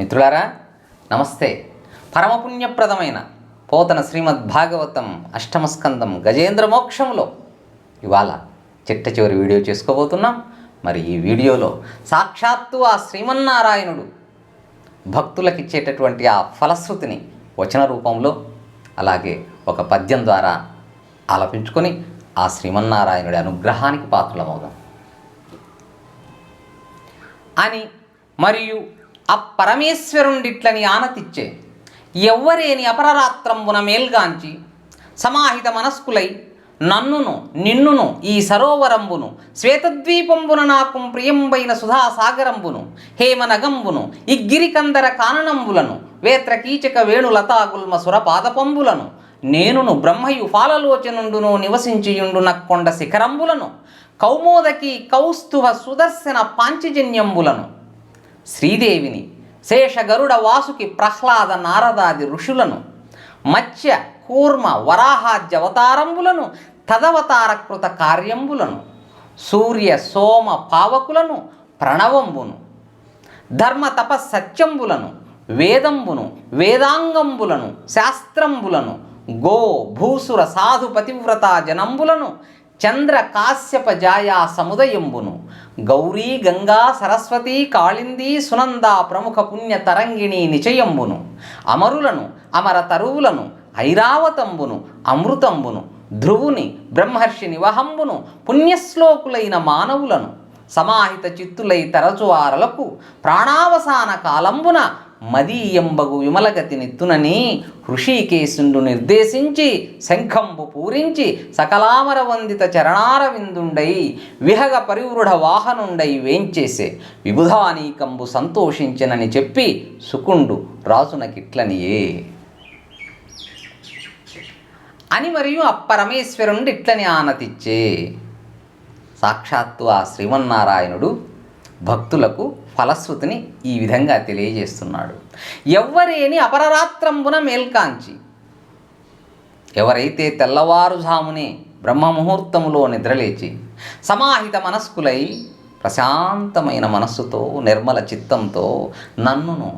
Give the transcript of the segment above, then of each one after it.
మిత్రులారా నమస్తే. పరమపుణ్యప్రదమైన పోతన శ్రీమద్ భాగవతం అష్టమస్కందం గజేంద్ర మోక్షంలో ఇవాళ చిట్ట చివరి వీడియో చేసుకోబోతున్నాం. మరి ఈ వీడియోలో సాక్షాత్తు ఆ శ్రీమన్నారాయణుడు భక్తులకు ఇచ్చేటటువంటి ఆ ఫలశ్రుతిని వచన రూపంలో అలాగే ఒక పద్యం ద్వారా ఆలపించుకొని ఆ శ్రీమన్నారాయణుడి అనుగ్రహానికి పాత్రలమవుదాం. అని మరియు ఆ పరమేశ్వరుండిట్లని ఆనతిచ్చే ఎవ్వరేని అపరరాత్రంబున మేల్గాంచి సమాహిత మనస్కులై నన్నును నిన్నును ఈ సరోవరంబును శ్వేతద్వీపంబున నాకు ప్రియంబైన సుధాసాగరంబును హేమనగంబును ఇగ్గిరికందర కాననంబులను వేత్రకీచక వేణులతాగుల్మ సురపాదపంబులను నేనును బ్రహ్మయు ఫాలలోచనుండును నివసించియుండు నక్కొండ శిఖరంబులను కౌమోదకి కౌస్తుభ సుదర్శన పాంచజన్యంబులను శ్రీదేవిని శేషగరుడ వాసుకి ప్రహ్లాద నారదాది ఋషులను మత్స్య కూర్మ వరాహాద్యవతారంబులను తదవతారకృత కార్యంబులను సూర్య సోమ పావకులను ప్రణవంబును ధర్మ తపస్సత్యంబులను వేదంబును వేదాంగంబులను శాస్త్రంబులను గో భూసుర సాధు పతివ్రత జనంబులను చంద్ర కాశ్యప జాయా సముదయంబును. గౌరీ గంగా సరస్వతి కాళింది సునంద ప్రముఖ పుణ్య తరంగిణి నిచయంబును. అమరులను అమర తరువులను ఐరావతంబును అమృతంబును ధ్రువుని బ్రహ్మర్షి నివహంబును పుణ్యశ్లోకులైన మానవులను సమాహిత చిత్తులై తరచువారలకు ప్రాణావసాన కాలంబున మదీయంబగు విమలగతి నిత్తునని హృషికేశుండు నిర్దేశించి శంఖంబు పూరించి సకలామర వందిత చరణారవిందుండై విహగ పరివృఢ వాహనుండై వేంచేసే విబుధానీకంబు సంతోషించినని చెప్పి సుకుండు రాజునకిట్లనియే. అని మరియు ఆ ఇట్లని ఆనతిచ్చే. సాక్షాత్తు ఆ శ్రీమన్నారాయణుడు భక్తులకు ఫలశ్రుతిని ఈ విధంగా తెలియజేస్తున్నాడు. ఎవ్వరేని అపరరాత్రంబున మేల్కాంచి. ఎవరైతే తెల్లవారుజామునే బ్రహ్మముహూర్తములో నిద్రలేచి సమాహిత మనస్కులై ప్రశాంతమైన మనస్సుతో నిర్మల చిత్తంతో నన్నును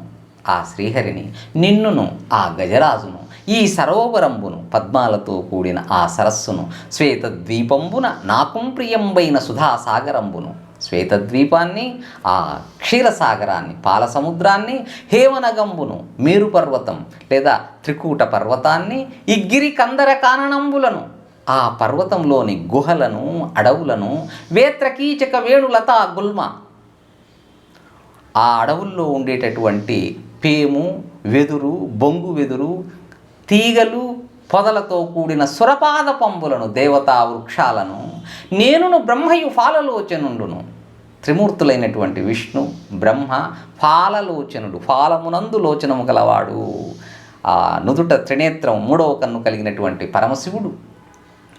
ఆ శ్రీహరిని నిన్నును ఆ గజరాజును ఈ సరోవరంబును పద్మాలతో కూడిన ఆ సరస్సును శ్వేతద్వీపంబున నాకుం ప్రియంబైన సుధాసాగరంబును శ్వేతద్వీపాన్ని ఆ క్షీరసాగరాన్ని పాల సముద్రాన్ని హేమనగంబును మేరు పర్వతం లేదా త్రికూట పర్వతాన్ని ఇగ్గిరి కందర కాననంబులను ఆ పర్వతంలోని గుహలను అడవులను వేత్రకీచక వేణులత గుల్మ. ఆ అడవుల్లో ఉండేటటువంటి పేము వెదురు బొంగు వెదురు తీగలు పొదలతో కూడిన సురపాద పంబులను దేవతా వృక్షాలను నేనును బ్రహ్మయు ఫాలలోచనుండును త్రిమూర్తులైనటువంటి విష్ణు బ్రహ్మ ఫాలలోచనుడు ఫాలమునందు లోచనము గలవాడు. ఆ నుదుట త్రినేత్రం మూడవ కన్ను కలిగినటువంటి పరమశివుడు.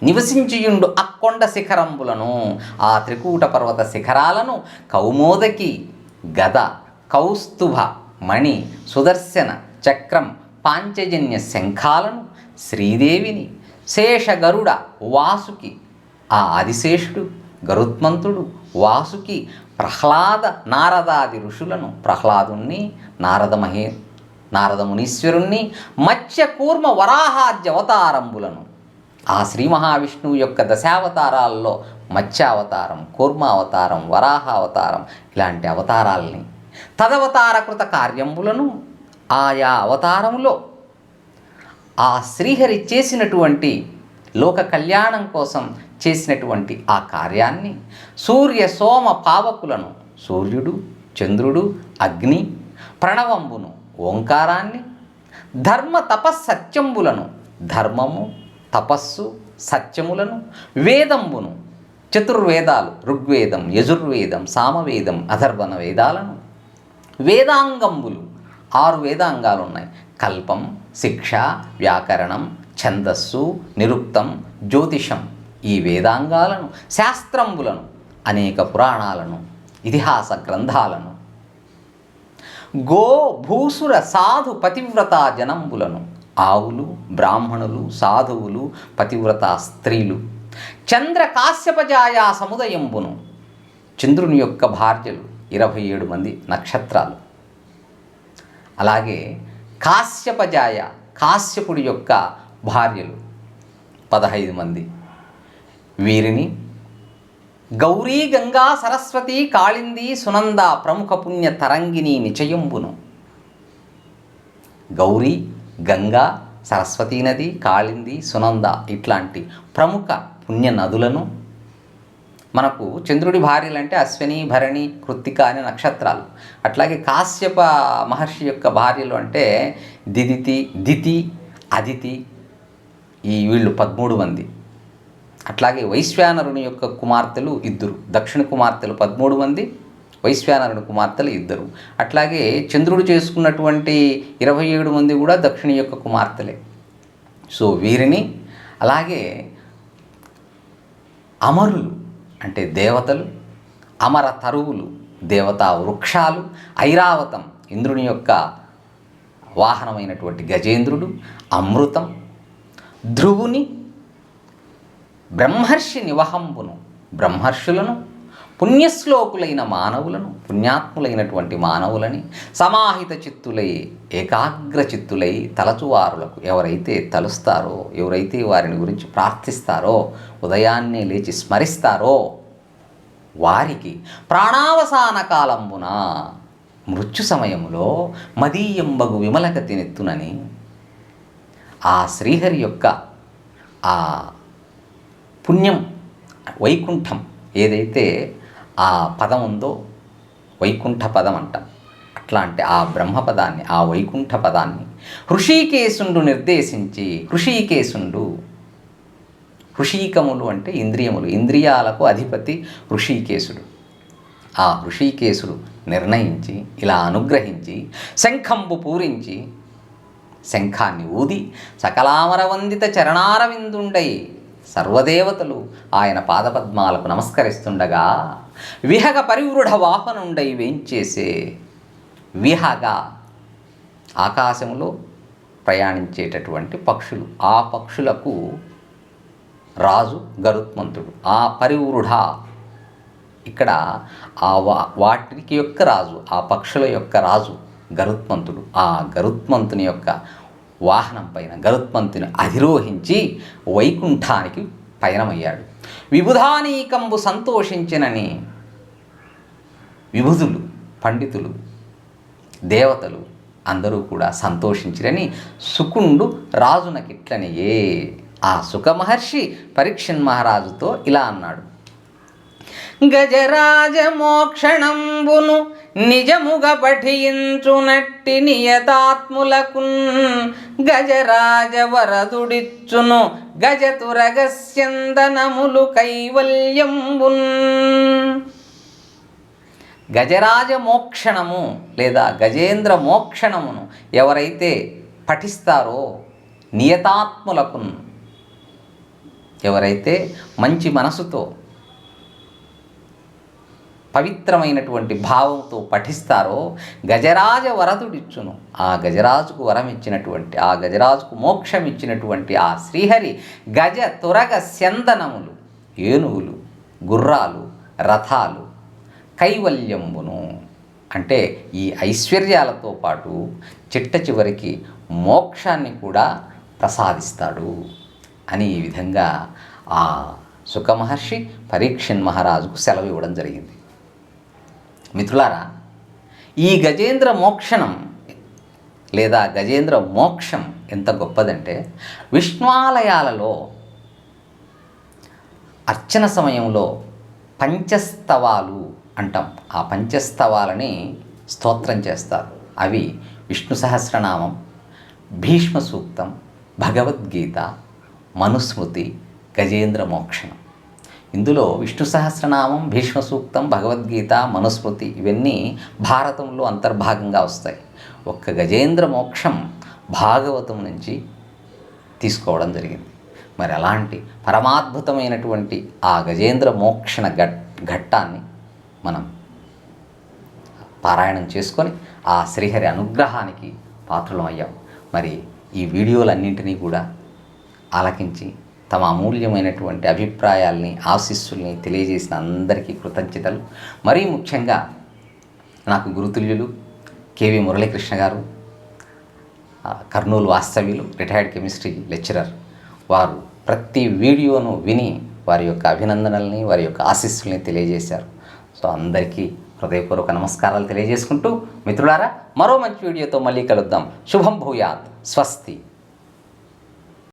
నివసించియుండు అక్కొండ శిఖరంబులను ఆ త్రికూట పర్వత శిఖరాలను కౌమోదకి గద కౌస్తుభ మణి సుదర్శన చక్రం పాంచజన్య శంఖాలను శ్రీదేవిని శేషగరుడ వాసుకి ఆ ఆదిశేషుడు గరుత్మంతుడు వాసుకి ప్రహ్లాద నారదాది ఋషులను ప్రహ్లాదుణ్ణి నారద మహే నారద మునీశ్వరుణ్ణి మత్స్య కూర్మ వరాహాద్యవతారంబులను ఆ శ్రీ మహావిష్ణువు యొక్క దశావతారాల్లో మత్స్యావతారం కూర్మావతారం వరాహావతారం ఇలాంటి అవతారాల్ని తదవతారకృత కార్యంబులను ఆయా అవతారంలో ఆ శ్రీహరి చేసినటువంటి లోక కళ్యాణం కోసం చేసినటువంటి ఆ కార్యాన్ని సూర్య సోమ పావకులను సూర్యుడు చంద్రుడు అగ్ని ప్రణవంబును ఓంకారాన్ని ధర్మ తపస్సత్యంబులను ధర్మము తపస్సు సత్యములను వేదంబును చతుర్వేదాలు ఋగ్వేదం యజుర్వేదం సామవేదం అధర్వణ వేదాలను వేదాంగంబులు ఆరు వేదాంగాలు ఉన్నాయి కల్పం శిక్ష వ్యాకరణం ఛందస్సు నిరుక్తం జ్యోతిషం ఈ వేదాంగాలను శాస్త్రంబులను అనేక పురాణాలను ఇతిహాస గ్రంథాలను గో భూసుర సాధు పతివ్రత జనంబులను ఆవులు బ్రాహ్మణులు సాధువులు పతివ్రత స్త్రీలు చంద్ర కాశ్యపజాయా సముదయంబును చంద్రుని యొక్క భార్యలు ఇరవై ఏడు మంది నక్షత్రాలు. అలాగే కాశ్యపజాయ కాశ్యపుడి యొక్క భార్యలు పదహైదు మంది. వీరిని గౌరీ గంగా సరస్వతి కాళింది సునంద ప్రముఖ పుణ్య తరంగిణి నిచయంబును. గౌరీ గంగా సరస్వతీ నది కాళింది సునంద ఇట్లాంటి ప్రముఖ పుణ్య నదులను మనకు చంద్రుడి భార్యలు అంటే అశ్విని భరణి కృత్తిక అనే నక్షత్రాలు. అట్లాగే కాశ్యప మహర్షి యొక్క భార్యలు అంటే దిదితి దితి అదితి ఈ వీళ్ళు పదమూడు మంది. అట్లాగే వైశ్వానరుని యొక్క కుమార్తెలు ఇద్దరు. దక్షిణ కుమార్తెలు పదమూడు మంది వైశ్వానరుని కుమార్తెలు ఇద్దరు. అట్లాగే చంద్రుడు చేసుకున్నటువంటి ఇరవై ఏడు మంది కూడా దక్షిణ యొక్క కుమార్తెలే. సో వీరిని అలాగే అమరులు అంటే దేవతలు అమర తరువులు దేవతా వృక్షాలు ఐరావతం ఇంద్రుని యొక్క వాహనమైనటువంటి గజేంద్రుడు అమృతం ధ్రువుని బ్రహ్మర్షి నివహంపును బ్రహ్మర్షులను పుణ్యశ్లోకులైన మానవులను పుణ్యాత్ములైనటువంటి మానవులని సమాహిత చిత్తులై ఏకాగ్ర చిత్తులై తలచువారులకు ఎవరైతే తలుస్తారో ఎవరైతే వారిని గురించి ప్రార్థిస్తారో ఉదయాన్నే లేచి స్మరిస్తారో వారికి ప్రాణావసాన కాలంబున మృత్యు సమయములో మదీయంబగు విమలగతి నెత్తునని ఆ శ్రీహరి యొక్క ఆ పుణ్యం వైకుంఠం ఏదైతే ఆ పదం ఉందో వైకుంఠ పదం అంటాం. అట్లాంటి ఆ బ్రహ్మపదాన్ని ఆ వైకుంఠ పదాన్ని హృషీకేశుండు నిర్దేశించి హృషీకేశుండు హృషీకములు అంటే ఇంద్రియములు ఇంద్రియాలకు అధిపతి హృషీకేశుడు. ఆ హృషీకేశుడు నిర్ణయించి ఇలా అనుగ్రహించి శంఖంబు పూరించి శంఖాన్ని ఊది సకలామరవందిత చరణారవిందుండై సర్వదేవతలు ఆయన పాదపద్మాలకు నమస్కరిస్తుండగా విహగ పరివృఢ వాహనుండై వేంచేసే విహగ ఆకాశంలో ప్రయాణించేటటువంటి పక్షులు. ఆ పక్షులకు రాజు గరుత్మంతుడు. ఆ పరివృఢ ఇక్కడ ఆ వా వాటికి యొక్క రాజు ఆ పక్షుల యొక్క రాజు గరుత్మంతుడు. ఆ గరుత్మంతుని యొక్క వాహనం పైన గరుత్మంతుని అధిరోహించి వైకుంఠానికి పయనమయ్యాడు. విబుధానీకంబు సంతోషించినని విభుధులు పండితులు దేవతలు అందరూ కూడా సంతోషించిరని సుకుండు రాజునకిట్లనియే. ఆ సుఖ మహర్షి పరీక్షన్ మహారాజుతో ఇలా అన్నాడు. గజరాజ మోక్షణంబును నిజముగ పఠించునట్టి నియతాత్ములకున్ గజరాజ వరదుడిచ్చును గజతురగస్యందనములు కైవల్యంబున్. గజరాజ మోక్షణము లేదా గజేంద్ర మోక్షణమును ఎవరైతే పఠిస్తారో నియతాత్ములకున్ ఎవరైతే మంచి మనసుతో పవిత్రమైనటువంటి భావంతో పఠిస్తారో గజరాజ వరదుడిచ్చును. ఆ గజరాజుకు వరం ఇచ్చినటువంటి ఆ గజరాజుకు మోక్షం ఇచ్చినటువంటి ఆ శ్రీహరి గజ తురగ స్యందనములు ఏనుగులు గుర్రాలు రథాలు కైవల్యంబును. అంటే ఈ ఐశ్వర్యాలతో పాటు చిట్ట చివరికి మోక్షాన్ని కూడా ప్రసాదిస్తాడు అని ఈ విధంగా ఆ సుఖమహర్షి పరీక్షన్ మహారాజుకు సెలవు ఇవ్వడం జరిగింది. మిత్రులారా ఈ గజేంద్ర మోక్షణం లేదా గజేంద్ర మోక్షం ఎంత గొప్పదంటే విష్ణువాలయాలలో అర్చన సమయంలో పంచస్తవాలు అంటాం. ఆ పంచస్తవాలని స్తోత్రం చేస్తారు. అవి విష్ణు సహస్రనామం భీష్మ సూక్తం భగవద్గీత మనుస్మృతి గజేంద్ర మోక్షణం. ఇందులో విష్ణు సహస్రనామం భీష్మ సూక్తం భగవద్గీత మనుస్మృతి ఇవన్నీ భారతంలో అంతర్భాగంగా వస్తాయి. ఒక్క గజేంద్ర మోక్షం భాగవతం నుంచి తీసుకోవడం జరిగింది. మరి అలాంటి పరమాద్భుతమైనటువంటి ఆ గజేంద్ర మోక్షణ ఘట్ ఘట్టాన్ని మనం పారాయణం చేసుకొని ఆ శ్రీహరి అనుగ్రహానికి పాత్రలం అయ్యాం. మరి ఈ వీడియోలన్నింటినీ కూడా ఆలకించి తమ అమూల్యమైనటువంటి అభిప్రాయాల్ని ఆశీస్సుల్ని తెలియజేసిన అందరికీ కృతజ్ఞతలు. మరీ ముఖ్యంగా నాకు గురుతుల్యులు కేవి మురళీకృష్ణ గారు కర్నూలు వాస్తవ్యులు రిటైర్డ్ కెమిస్ట్రీ లెక్చరర్ వారు ప్రతి వీడియోను విని వారి యొక్క అభినందనల్ని వారి యొక్క ఆశీస్సుల్ని తెలియజేశారు. సో అందరికీ హృదయపూర్వక నమస్కారాలు తెలియజేసుకుంటూ మిత్రులారా మరో మంచి వీడియోతో మళ్ళీ కలుద్దాం. శుభం భూయాత్. స్వస్తి.